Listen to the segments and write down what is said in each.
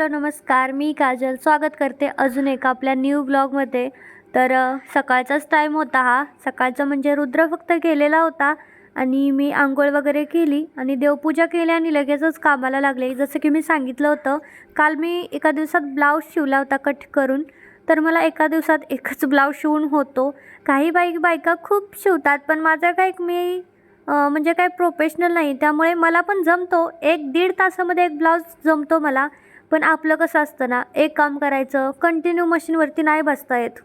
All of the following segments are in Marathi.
हॅलो नमस्कार. मी काजल. स्वागत करते अजून एका आपल्या न्यू ब्लॉगमध्ये तर सकाळचाच टाईम होता हा. सकाळचा म्हणजे रुद्र फक्त गेलेला होता आणि मी आंघोळ वगैरे केली आणि देवपूजा केली आणि लगेचच कामाला लागले. जसं की मी सांगितलं होतं काल मी एका दिवसात ब्लाऊज शिवला होता कट करून. तर मला एका दिवसात एकच ब्लाऊज शिवून होतो. काही बाईक बायका खूप शिवतात पण माझं काय मी म्हणजे काय प्रोफेशनल नाही. त्यामुळे मला पण जमतो. एक दीड तासामध्ये एक ब्लाऊज जमतो मला. पण आपलं कसं असतं ना एक काम करायचं कंटिन्यू मशीनवरती नाही बसता येत.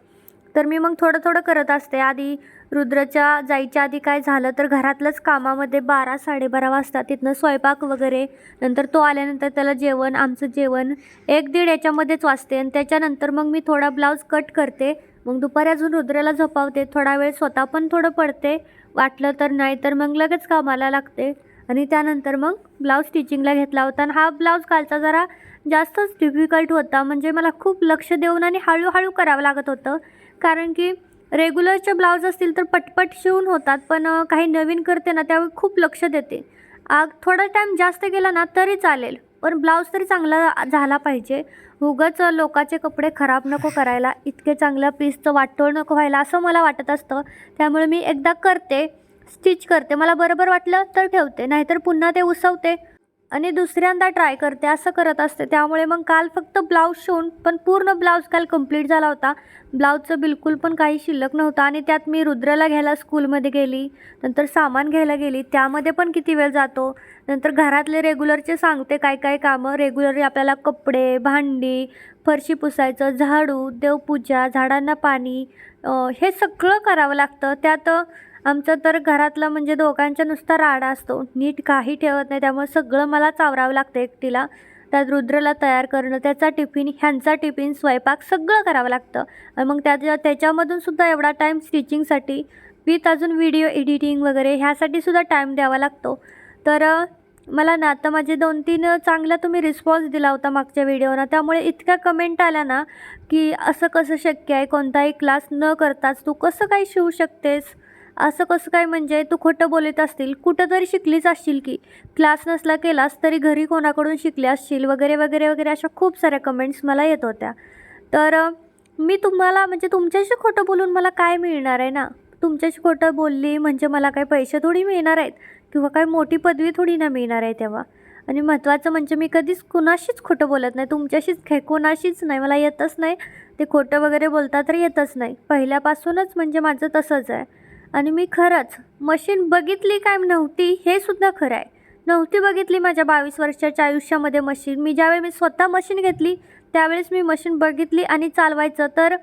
तर मी मग थोडं थोडं करत असते. आधी रुद्रच्या जायच्या आधी काय झालं तर घरातलंच कामामध्ये बारा साडेबारा वाजता तिथनं स्वयंपाक वगैरे नंतर तो आल्यानंतर त्याला जेवण आमचं जेवण एक दीड याच्यामध्येच वाजते आणि त्याच्यानंतर मग मी थोडा ब्लाऊज कट करते. मग दुपारी अजून रुद्राला झोपावते. थोडा वेळ स्वतः पण थोडं पडते. वाटलं तर नाही तर मग लगेच कामाला लागते. आणि त्यानंतर मग ब्लाऊज स्टिचिंगला घेतला होता आणि हा ब्लाऊज कालचा जरा जास्तच डिफिकल्ट होता. म्हणजे मला खूप लक्ष देऊन आणि हळूहळू करावं लागत होतं. कारण की रेग्युलरचे ब्लाऊज असतील तर पटपट शिवून होतात पण काही नवीन करते ना त्यावेळी खूप लक्ष देते. आग थोडा टाईम जास्त गेला ना तरी चालेल. पण ब्लाऊज तरी चांगला झाला पाहिजे. उगाच लोकाचे कपडे खराब नको करायला इतके चांगलं पीसचं वाटोळ नको व्हायला असं मला वाटत असतं. त्यामुळे मी एकदा करते स्टिच करते. मला बरोबर वाटलं तर ठेवते नाहीतर पुन्हा ते उसवते. आणि दुसऱ्यांदा ट्राय करते असं करत असते. त्यामुळे मग काल फक्त ब्लाऊज शिवून पण पूर्ण ब्लाऊज काल कंप्लीट झाला होता. ब्लाऊजचं बिलकुल पण काही शिल्लक नव्हतं आणि त्यात मी रुद्रला घ्यायला स्कूलमध्ये गेली नंतर सामान घ्यायला गेली. त्यामध्ये पण किती वेळ जातो? नंतर घरातले रेग्युलरचे सांगते काय काय कामं. रेग्युलरली आपल्याला कपडे भांडी फरशी पुसायचं झाडू देवपूजा झाडांना पाणी हे सगळं करावं लागतं. त्यात आमचं तर घरातलं म्हणजे दोघांच्या नुसता राडा असतो. नीट काही ठेवत नाही त्यामुळे सगळं मला चावरावं लागतं एकटीला. त्यात रुद्रला तयार करणं त्याचा टिफिन ह्यांचा टिफिन स्वयंपाक सगळं करावं लागतं. आणि मग त्याच्या त्याच्यामधून सुद्धा एवढा टाईम स्टिचिंगसाठी विथ अजून व्हिडिओ एडिटिंग वगैरे ह्यासाठी सुद्धा टाईम द्यावा लागतो. तर मला ना आता माझे दोन तीन चांगला तुम्ही रिस्पॉन्स दिला होता मागच्या व्हिडिओना त्यामुळे इतक्या कमेंट आल्या ना की असं कसं शक्य आहे? कोणताही क्लास न करताच तू कसं काही शिवू शकतेस? असं कसं काय म्हणजे? तू खोटं बोलत असतील कुठं तरी शिकलीच असशील की. क्लास नसला केलास तरी घरी कोणाकडून शिकले असशील? वगैरे वगैरे वगैरे अशा खूप साऱ्या कमेंट्स मला येत होत्या. तर मी तुम्हाला म्हणजे तुमच्याशी खोटं बोलून मला काय मिळणार आहे ना? तुमच्याशी खोटं बोलली म्हणजे मला काय पैसे थोडी मिळणार आहेत? किंवा काय मोठी पदवी थोडी ना मिळणार आहे तेव्हा? आणि महत्त्वाचं म्हणजे मी कधीच कुणाशीच खोटं बोलत नाही. तुमच्याशीच खे कोणाशीच नाही. मला येतच नाही. ते खोटं वगैरे बोलता तर येतच नाही. पहिल्यापासूनच म्हणजे माझं तसंच आहे. आणि मी खरंच मशीन बघितली काय नव्हती हे सुद्धा खरं आहे. नव्हती बघितली माझ्या बावीस वर्षाच्या आयुष्यामध्ये मशीन मी ज्यावेळी मी स्वतः मशीन घेतली त्यावेळेस मी मशीन बघितली आणि चालवायचं. तर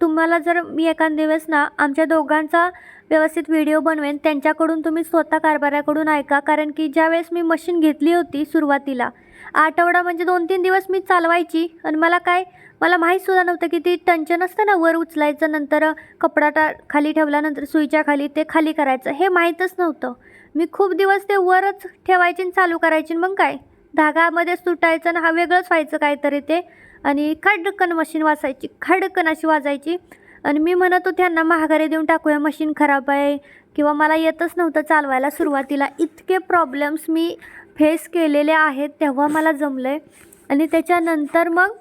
तुम्हाला जर मी एखाद दिवस ना आमच्या दोघांचा व्यवस्थित व्हिडिओ बनवेन त्यांच्याकडून तुम्ही स्वतः कारभाराकडून ऐका. कारण की ज्यावेळेस मी मशीन घेतली होती सुरुवातीला आठवडा म्हणजे दोन तीन दिवस मी चालवायची. आणि मला काय मला माहीतसुद्धा नव्हतं की ती टंचन असतं ना वर उचलायचं नंतर कपडा टा खाली ठेवल्यानंतर सुईच्या खाली ते खाली करायचं हे माहीतच नव्हतं. मी खूप दिवस ते वरच ठेवायची आणि चालू करायची आणि मग काय? धागामध्येच तुटायचं आणि हा वेगळंच व्हायचं काहीतरी ते. आणि खडकन मशीन वाजायची खडकन अशी वाजायची. आणि मी म्हणत होते त्यांना महागारी देऊन टाकूया मशीन खराब आहे. किंवा मला येतच नव्हतं चालवायला सुरुवातीला. इतके प्रॉब्लेम्स मी फेस केलेले आहेत तेव्हा मला जमलं आहे आणि त्याच्यानंतर मग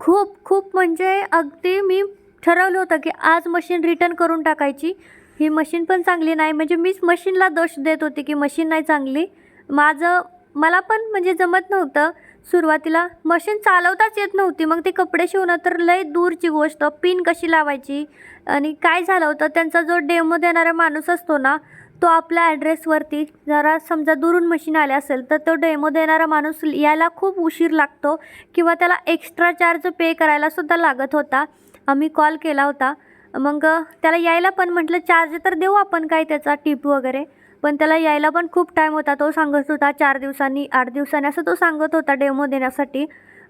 खूप खूप म्हणजे अगदी मी ठरवलं होतं की आज मशीन रिटर्न करून टाकायची. ही मशीन पण चांगली नाही. म्हणजे मीच मशीनला दोष देत होती की मशीन नाही चांगली. माझं मला पण म्हणजे जमत नव्हतं सुरुवातीला. मशीन चालवताच येत नव्हती. मग ते कपडे शिवणं तर लय दूरची गोष्ट. पिन कशी लावायची? आणि काय झालं होतं? त्यांचा जो डेमो देणारा माणूस असतो ना तो आपल्या ॲड्रेसवरती जरा समजा दुरून मशीन आले असेल तर तो डेमो देणारा माणूस यायला खूप उशीर लागतो किंवा त्याला एक्स्ट्रा चार्ज पे करायलासुद्धा लागत होता. आम्ही कॉल केला होता. मग त्याला यायला पण म्हटलं चार्ज तर देऊ आपण काय त्याचा टिप वगैरे. पण त्याला यायला पण खूप टाईम होता. तो सांगत होता चार दिवसांनी आठ दिवसांनी असं तो सांगत होता डेमो देण्यासाठी.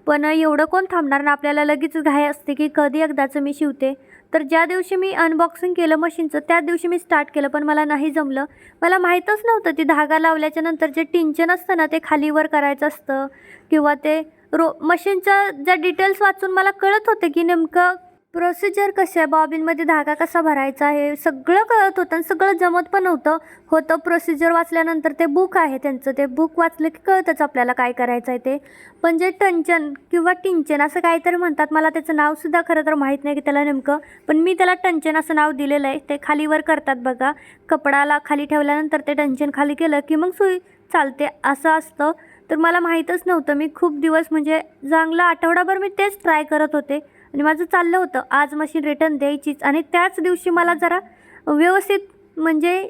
पण एवढं कोण थांबणार ना? आपल्याला लगेच घाई असते की कधी एकदाचं मी शिवते. तर ज्या दिवशी मी अनबॉक्सिंग केलं मशीनचं त्याच दिवशी मी स्टार्ट केलं. पण मला नाही जमलं. मला माहीतच नव्हतं ती धागा लावल्याच्या नंतर जे टिंचन असतं ना ते खालीवर करायचं असतं. किंवा ते रो मशीनच्या ज्या डिटेल्स वाचून मला कळत होते की नेमकं प्रोसिजर कशी आहे? बॉबिनमध्ये धागा कसा भरायचा हे सगळं कळत होतं आणि सगळं जमत पण नव्हतं. होतं प्रोसिजर वाचल्यानंतर ते बुक आहे त्यांचं. ते बुक वाचलं की कळतंच आपल्याला काय करायचं आहे ते. पण जे टंचन किंवा टिंचन असं काहीतरी म्हणतात. मला त्याचं नावसुद्धा खरं तर माहीत नाही की त्याला नेमकं. पण मी त्याला टंचन असं नाव दिलेलं आहे. ते खालीवर करतात बघा. कपडाला खाली ठेवल्यानंतर ते टंचन खाली केलं की मग सुई चालते असं असतं. तर मला माहीतच नव्हतं. मी खूप दिवस म्हणजे चांगला आठवडाभर मी तेच ट्राय करत होते. आणि माझं चाललं होतं. आज मशीन रिटर्न द्यायचीच. आणि त्याच दिवशी मला जरा व्यवस्थित म्हणजे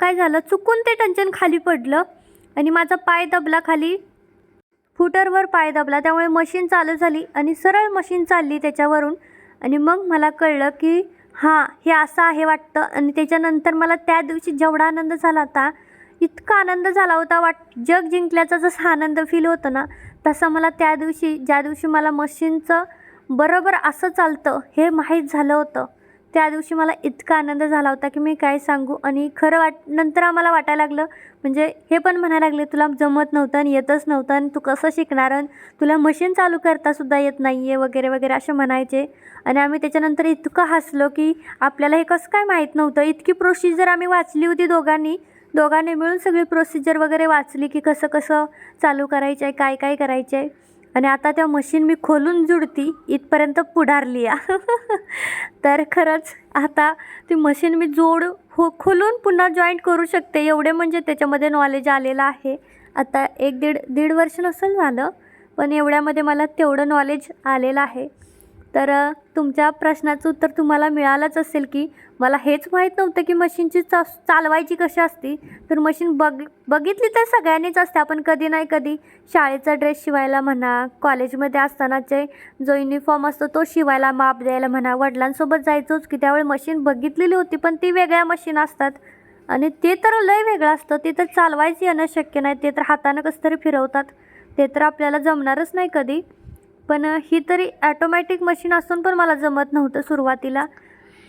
काय झालं चुकून ते टंचन खाली पडलं. आणि माझा पाय दबला खाली. फुटरवर पाय दबला. त्यामुळे मशीन चालू झाली आणि सरळ मशीन चालली त्याच्यावरून. आणि मग मला कळलं की हां हे असं आहे वाटतं. आणि त्याच्यानंतर मला त्या दिवशी जेवढा आनंद झाला होता इतका आनंद झाला होता वाट जग जिंकल्याचा जसा आनंद फील होतो ना तसा मला त्या दिवशी ज्या दिवशी मला मशीनचं बरोबर असं चालतं हे माहीत झालं होतं. त्या दिवशी मला इतका आनंद झाला होता की मी काय सांगू आणि खरं वाट नंतर आम्हाला वाटायला लागलं म्हणजे हे पण म्हणायला लागले तुला जमत नव्हतं आणि येतच नव्हतं आणि तू कसं शिकणार आणि तुला मशीन चालू करतासुद्धा येत नाही आहे वगैरे वगैरे असे म्हणायचे. आणि आम्ही त्याच्यानंतर इतकं हसलो की आपल्याला हे कसं काय माहीत नव्हतं. इतकी प्रोसिजर आम्ही वाचली होती दोघांनी. दोघांनी मिळून सगळी प्रोसिजर वगैरे वाचली की कसं कसं चालू करायचं आहे काय काय करायचं आहे आणि आता त्या मशीन मी खोलून जुडती इथपर्यंत पुढारली तर खरंच आता ती मशीन मी जोड हो खोलून पुन्हा जॉईंट करू शकते एवढे म्हणजे त्याच्यामध्ये नॉलेज आलेलं आहे. आता एक दीड दीड वर्ष नसेल झालं पण एवढ्यामध्ये मला तेवढं नॉलेज आलेलं आहे. तर तुमच्या प्रश्नाचं उत्तर तुम्हाला मिळालंच असेल की मला हेच माहीत नव्हतं की मशीनची चा चालवायची कशी असती. तर मशीन बघ बघितली तर सगळ्यांनीच असते. आपण कधी नाही कधी शाळेचा ड्रेस शिवायला म्हणा कॉलेजमध्ये असतानाचे जो युनिफॉर्म असतो तो शिवायला माप द्यायला म्हणा वडिलांसोबत जायचोच की त्यावेळी मशीन बघितलेली होती पण ती वेगळ्या मशीन असतात. आणि ते तर लय वेगळं असतं. ते तर चालवायचं येणं शक्य नाही. ते तर हातानं कसं तरी फिरवतात. ते तर आपल्याला जमणारच नाही कधी. पण ही तरी ॲटोमॅटिक मशीन असून पण मला जमत नव्हतं सुरुवातीला.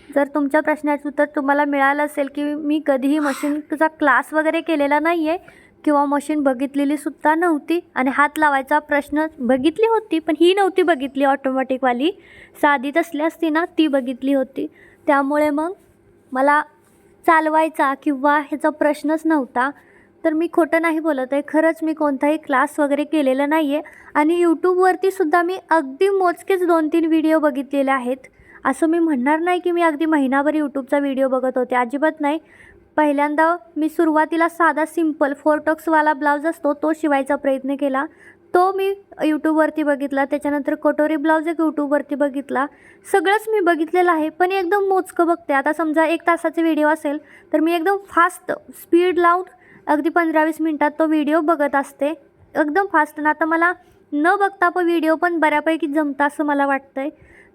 जर तुमच्या प्रश्नाचं उत्तर तुम्हाला मिळालं असेल की मी कधीही मशीनचा क्लास वगैरे केलेला नाही आहे किंवा मशीन बघितलेली सुद्धा नव्हती आणि हात लावायचा प्रश्न बघितली होती पण ही नव्हती बघितली ऑटोमॅटिकवाली साधी तसली असती ना ती बघितली होती. त्यामुळे मग मला चालवायचा किंवा ह्याचा प्रश्नच नव्हता. तर मी खोटं नाही बोलत आहे. खरंच मी कोणताही क्लास वगैरे केलेला नाही आहे आणि यूट्यूबवरती सुद्धा मी अगदी मोजकेच दोन तीन व्हिडिओ बघितलेले आहेत. असं मी म्हणणार नाही की मी अगदी महिनाभर यूट्यूबचा व्हिडिओ बघत होते. अजिबात नाही. पहिल्यांदा मी सुरुवातीला साधा सिंपल फोर टक्सवाला ब्लाऊज असतो तो शिवायचा प्रयत्न केला. तो मी यूट्यूबवरती बघितला. त्याच्यानंतर कटोरी ब्लाऊज एक यूट्यूबवरती बघितला. सगळंच मी बघितलेलं आहे. पण एकदम मोजकं बघते. आता समजा एक तासाचा व्हिडिओ असेल तर मी एकदम फास्ट स्पीड लावून अगदी पंधरा वीस मिनटात तो व्हिडिओ बघत असते. एकदम फास्ट ना आता मला न बघता पण व्हिडिओ पण बऱ्यापैकी जमतं असं मला वाटतं आहे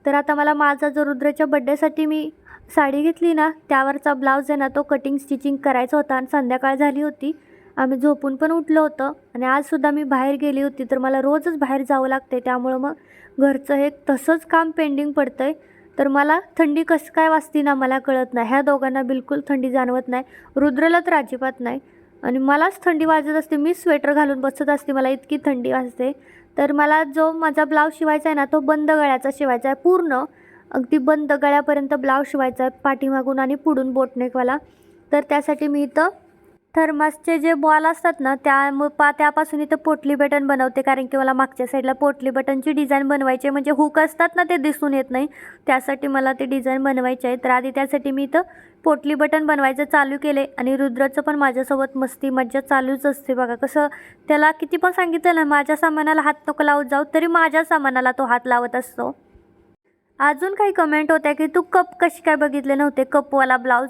तर आता मला माझा जो रुद्राच्या बड्डेसाठी मी साडी घेतली ना त्यावरचा ब्लाऊज आहे ना तो कटिंग स्टिचिंग करायचा होता आणि संध्याकाळ झाली होती. आम्ही झोपून पण उठलो होतं आणि आजसुद्धा मी बाहेर गेली होती. तर मला रोजच बाहेर जावं लागते त्यामुळं मग घरचं हे तसंच काम पेंडिंग पडतं आहे तर मला थंडी कसं काय वाजती ना मला कळत नाही. ह्या दोघांना बिलकुल थंडी जाणवत नाही. रुद्रला तर अजिबात नाही. आणि मलाच थंडी वाजत असते. मी स्वेटर घालून बसत असते. मला इतकी थंडी वाजते. तर मला जो माझा ब्लाऊज शिवायचा आहे ना तो बंद गळ्याचा शिवायचा आहे. पूर्ण. अगदी बंद गळ्यापर्यंत ब्लाऊज शिवायचा आहे. पाठीमागून आणि पुढून बोटनेकवाला. तर त्यासाठी मी इथं थर्मासचे जे बॉल असतात ना त्या पा त्यापासून इथं पोटली बटन बनवते. कारण की मला मागच्या साईडला पोटली बटनची डिझाईन बनवायची आहे. म्हणजे हुक असतात ना ते दिसून येत नाही. त्यासाठी मला ते डिझाईन बनवायचे आहे. तर आधी त्यासाठी मी इथं पोटली बटन बनवायचं चालू केले. आणि रुद्राचं पण माझ्यासोबत मस्ती मज्जा चालूच असते. बघा कसं त्याला किती पण सांगितलं ना माझ्या सामानाला हात नको लावत जाऊ तरी माझ्या सामानाला तो हात लावत असतो. अजून काही कमेंट होत्या की तू कप कशी काय बघितले नव्हते? कपवाला ब्लाऊज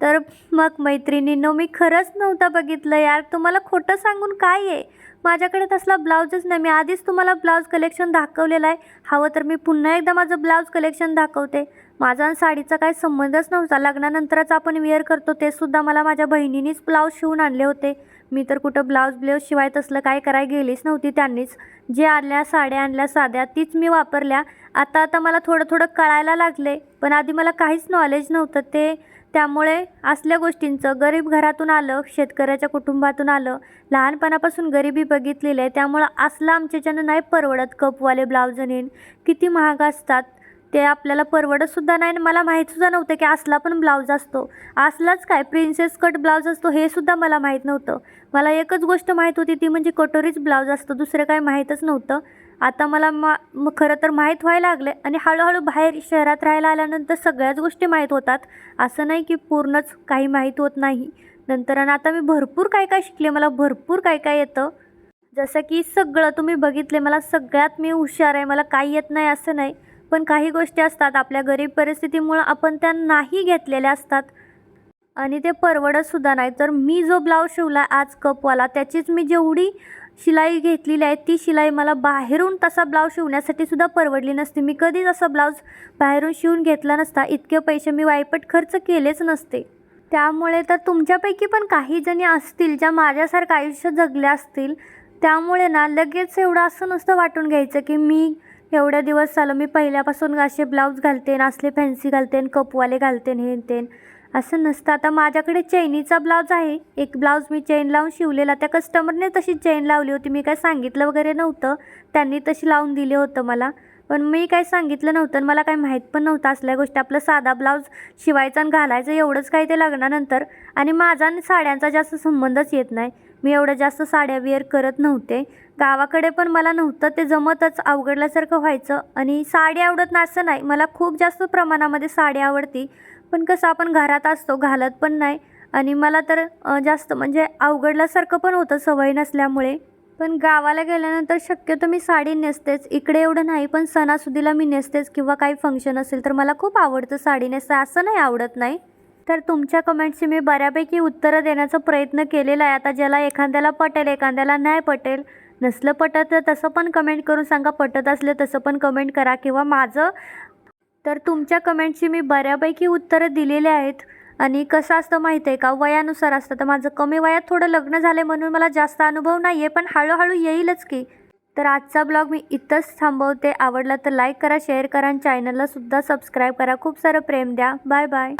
तर मग मैत्रिणींनो मी खरंच नव्हता बघितलं यार. तुम्हाला खोटं सांगून काय आहे? माझ्याकडे तसला ब्लाऊजच नाही. मी आधीच तुम्हाला ब्लाऊज कलेक्शन दाखवलेलं आहे. हवं तर मी पुन्हा एकदा माझं ब्लाऊज कलेक्शन दाखवते. माझा आणि साडीचा काही संबंधच नव्हता. लग्नानंतरच आपण वेअर करतो ते सुद्धा मला माझ्या बहिणीनीच ब्लाऊज शिवून आणले होते. मी तर कुठं ब्लाऊज ब्लाऊज शिवाय तसलं काय कराय गेलीच नव्हती त्यांनीच. जे आणल्या साड्या आणल्या साध्या तीच मी वापरल्या. आता आता मला थोडं थोडं कळायला लागले. पण आधी मला काहीच नॉलेज नव्हतं. ते त्यामुळे असल्या गोष्टींचं गरीब घरातून आलं शेतकऱ्याच्या कुटुंबातून आलं लहानपणापासून गरिबी बघितलेली आहे त्यामुळं असलं आमच्याच्यानं नाही परवडत कपवाले ब्लाऊज नेन किती महाग असतात ते आपल्याला परवडतसुद्धा नाही आणि मला माहीतसुद्धा नव्हतं की असला पण ब्लाऊज असतो. असलाच काय प्रिन्सेस कट ब्लाऊज असतो हे सुद्धा मला माहीत नव्हतं. मला एकच गोष्ट माहीत होती ती म्हणजे कटोरीच ब्लाऊज असतो दुसरं काय माहीतच नव्हतं. आता मला मा म खरं तर माहीत व्हायला लागले आणि हळूहळू बाहेर शहरात राहायला आल्यानंतर सगळ्याच गोष्टी माहीत होतात. असं नाही की पूर्णच काही माहीत होत नाही. नंतर आणि आता मी भरपूर काय काय शिकले मला भरपूर काय काय येतं. जसं की सगळं तुम्ही बघितले मला सगळ्यात मी हुशार आहे मला काही येत नाही असं नाही. पण काही गोष्टी असतात आपल्या गरीब परिस्थितीमुळं आपण त्या नाही घेतलेल्या असतात. आणि ते परवडतसुद्धा नाही. तर मी जो ब्लाऊज शिवला आज कपवाला त्याचीच मी जेवढी शिलाई घेतलेली आहे. ती शिलाई मला बाहेरून तसा ब्लाऊज शिवण्यासाठी सुद्धा परवडली नसते. मी कधीच असा ब्लाऊज बाहेरून शिवून घेतला नसता. इतके पैसे मी वायपट खर्च केलेच नसते. त्यामुळे तर तुमच्यापैकी पण काही जणी असतील ज्या माझ्यासारखं आयुष्य जगल्या असतील. त्यामुळे ना लगेच एवढं असं नसतं वाटून घ्यायचं की मी एवढ्या दिवस चालू मी पहिल्यापासून असे ब्लाऊज घालते असले फॅन्सी घालते कपवाले घालते हे न ते असं नसतं. आता माझ्याकडे चैनीचा ब्लाऊज आहे. एक ब्लाऊज मी चेन लावून शिवलेला. त्या कस्टमरने तशी चेन लावली होती. मी काय सांगितलं वगैरे नव्हतं. त्यांनी तशी लावून दिले होतं मला. पण मी काय सांगितलं नव्हतं आणि मला काही माहीत पण नव्हतं असल्या गोष्टी. आपलं साधा ब्लाऊज शिवायचा आणि घालायचं एवढंच काही ते लग्नानंतर. आणि माझा आणि साड्यांचा जास्त संबंधच येत नाही. मी एवढं जास्त साड्या वेअर करत नव्हते. गावाकडे पण मला नव्हतं. ते जमतच अवघडल्यासारखं व्हायचं. आणि साडी आवडत नाही असं नाही. मला खूप जास्त प्रमाणामध्ये साडी आवडती. पण कसं आपण घरात असतो घालत पण नाही. आणि मला तर जास्त म्हणजे अवघडल्यासारखं पण होतं सवय नसल्यामुळे. पण गावाला गेल्यानंतर शक्यतो मी साडी नेसतेच. इकडे एवढं नाही पण सणासुदीला मी नेसतेच किंवा काही फंक्शन असेल तर मला खूप आवडतं साडी नेसतं असं नाही आवडत नाही. तर तुमच्या कमेंटची मी बऱ्यापैकी उत्तरं देण्याचा प्रयत्न केलेला आहे. आता ज्याला एखाद्याला पटेल एखाद्याला नाही पटेल नसलं पटत तर तसं पण कमेंट करून सांगा. पटत असलं तसं पण कमेंट करा किंवा माझं तर तुमच्या कमेंटची मी बऱ्यापैकी उत्तरं दिलेली आहेत. आणि कसं असतं माहीत आहे का? वयानुसार असतं. तर माझं कमी वयात थोडं लग्न झालं म्हणून मला जास्त अनुभव नाही आहे पण हळूहळू येईलच की. तर आजचा ब्लॉग मी इथंच थांबवते. आवडला तर लाईक करा शेअर करा आणि चॅनलला सुद्धा सबस्क्राईब करा. खूप सारं प्रेम द्या. Bye bye.